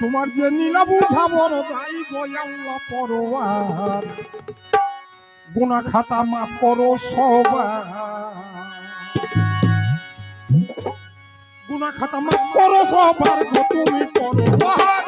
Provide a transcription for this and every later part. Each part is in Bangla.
তোমার যে নীলা বুঝাবো তাই গয়াল্লা পরোয়ার। গুনা খাতা মাফ করো সবার। গুনা খাতা মাফ করো সবার তুমি পরোয়ার।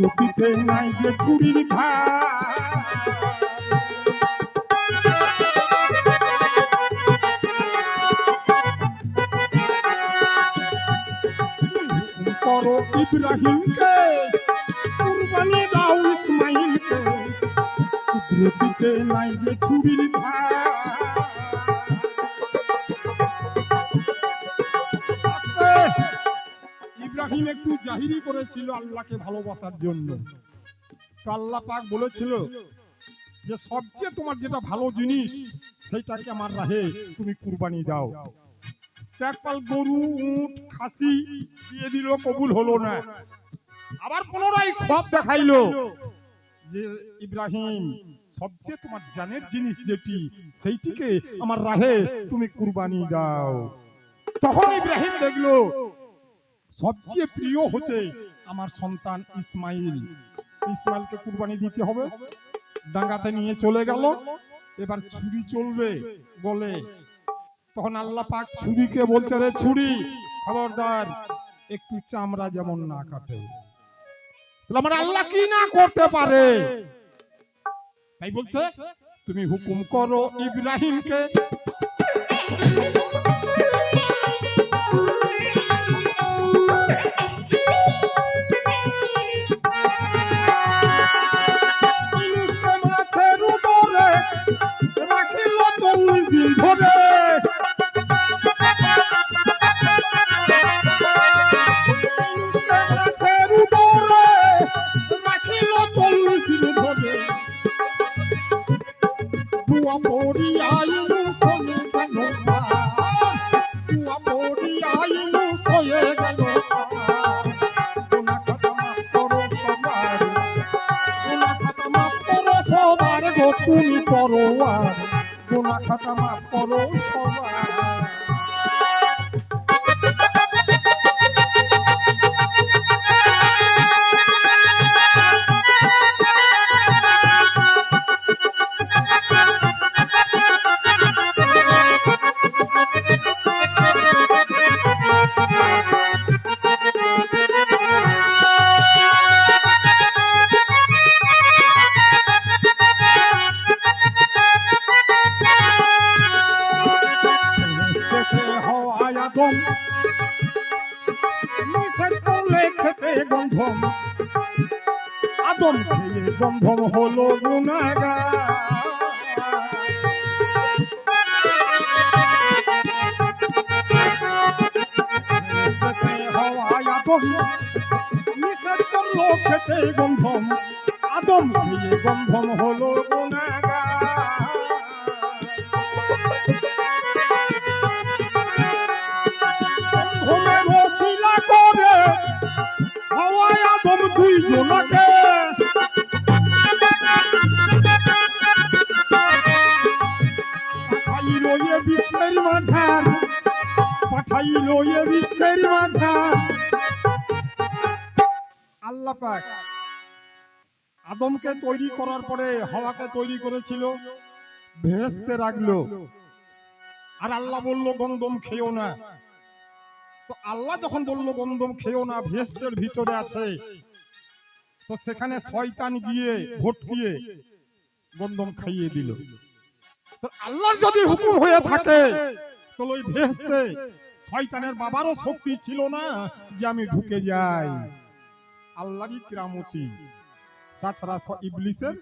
কুদরতিতে নাই যে ছুরির ঘাট। করো ইব্রাহিমকে, কুরবানি দাও ইসমাইলকে। কুদরতিতে নাই যে ছুরির ঘাট। ইব্রাহিম একটু জাহিরি করেছিল আল্লাহকে ভালোবাসার জন্য। আল্লাহ পাক বলেছিল যে, সবচেয়ে তোমার যেটা ভালো জিনিস, সেইটাকে আমার রাহে তুমি কুরবানি দাও। একপাল গরু খাসি দিয়ে দিল, কবুল হলো না। আবার পুনরায় খব দেখাইলো যে, ইব্রাহিম, সবচেয়ে তোমার জানের জিনিস যেটি, সেইটিকে আমার রাহে তুমি কুরবানি দাও। তখন ইব্রাহিম দেখল সবচেয়ে প্রিয় হচ্ছে আমার সন্তান ইসমাইল। ইসমাইলকে কুরবানি দিতে হবে ডাঙ্গাতে নিয়ে চলে গেল এবার ছুরি চলবে বলে। তখন আল্লাহ পাক ছুরিকে বলছে রে ছুরি খবরদার একটু চামড়া যেমন না কাটে। আমার আল্লাহ কি না করতে পারে? তাই বলছে তুমি হুকুম করো ইব্রাহিমকে মাফ করো সবার। গুনা খাতা মাফ করো সবার। খেতে আদম খেয়ে গন্ধম হলো গুনাগা নিষেধ করল খেতে গন্ধম আদম খেয়ে গন্ধম হলো পাঠাইল এ বিশ্বের মাঝার, পাঠাইল এ বিশ্বের মাঝার। আল্লাহ পাক আদমকে তৈরি করার পরে হাওয়াকে তৈরি করেছিল, ভেস্তে রাখল। আর আল্লাহ বলল গন্ধম খেও না। তো আল্লাহ যখন বলল গন্ধম খেও না, ভেস্তের ভিতরে আছে। তো সেখানে শয়তান গিয়ে ভোট ভটকিয়ে গন্ধম খাইয়ে দিল। আল্লাহর যদি হুকুম হয়ে থাকে, তো ওই ভেস্তে শয়তানের বাবারও শক্তি ছিল না যে আমি ঢুকে যাই। আল্লাহরই কিরামতি। তাছাড়া ইবলিসের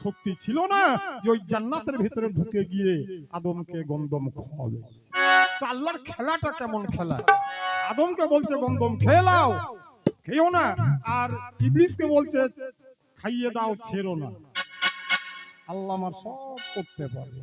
শক্তি ছিল না যে ওই জান্নাতের ভিতরে ঢুকে গিয়ে আদমকে গন্ধম খাওয়াবে আল্লাহর খেলাটা কেমন খেলা? আদমকে বলছে গন্ধম খেয়ে নাও খেয়েও না। আর ইবলিসকে বলছে, খাইয়ে দাও, ছেড়ো না। আল্লাহ আমার সব করতে পারবে।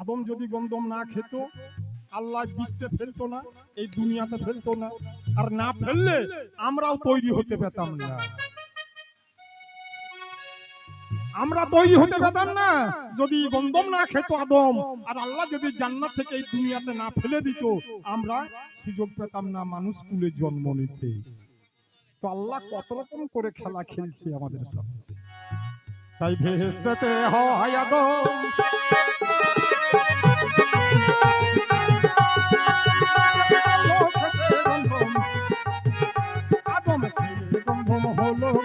আদম যদি গন্ধম না খেত, আল্লাহ বিশ্বে ফেলতো না, এই দুনিয়াতে ফেলতো না। আর না ফেললে আমরাও তৈরি হতে পেতাম না। আমরা তৈরি হতে পেতাম না। যদি গন্ধম না খেত আদম, আর আল্লাহ যদি জান্নাত থেকে এই দুনিয়াতে না ফেলে দিত, আমরা সুযোগ পেতাম না মানুষ কুলে জন্ম নিতে। তো আল্লাহ কত রকম করে খেলা খেলছে আমাদের সাথে তাই ভেস্তে হয় আদম আদম হলো?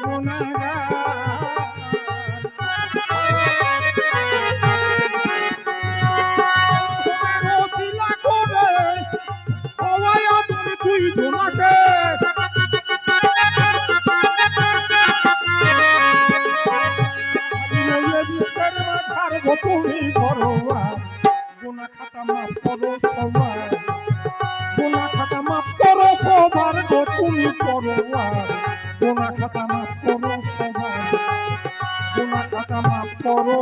করোয়া গোনা খাতা মাফ করো সবাই গোনা খাতা মাফ করো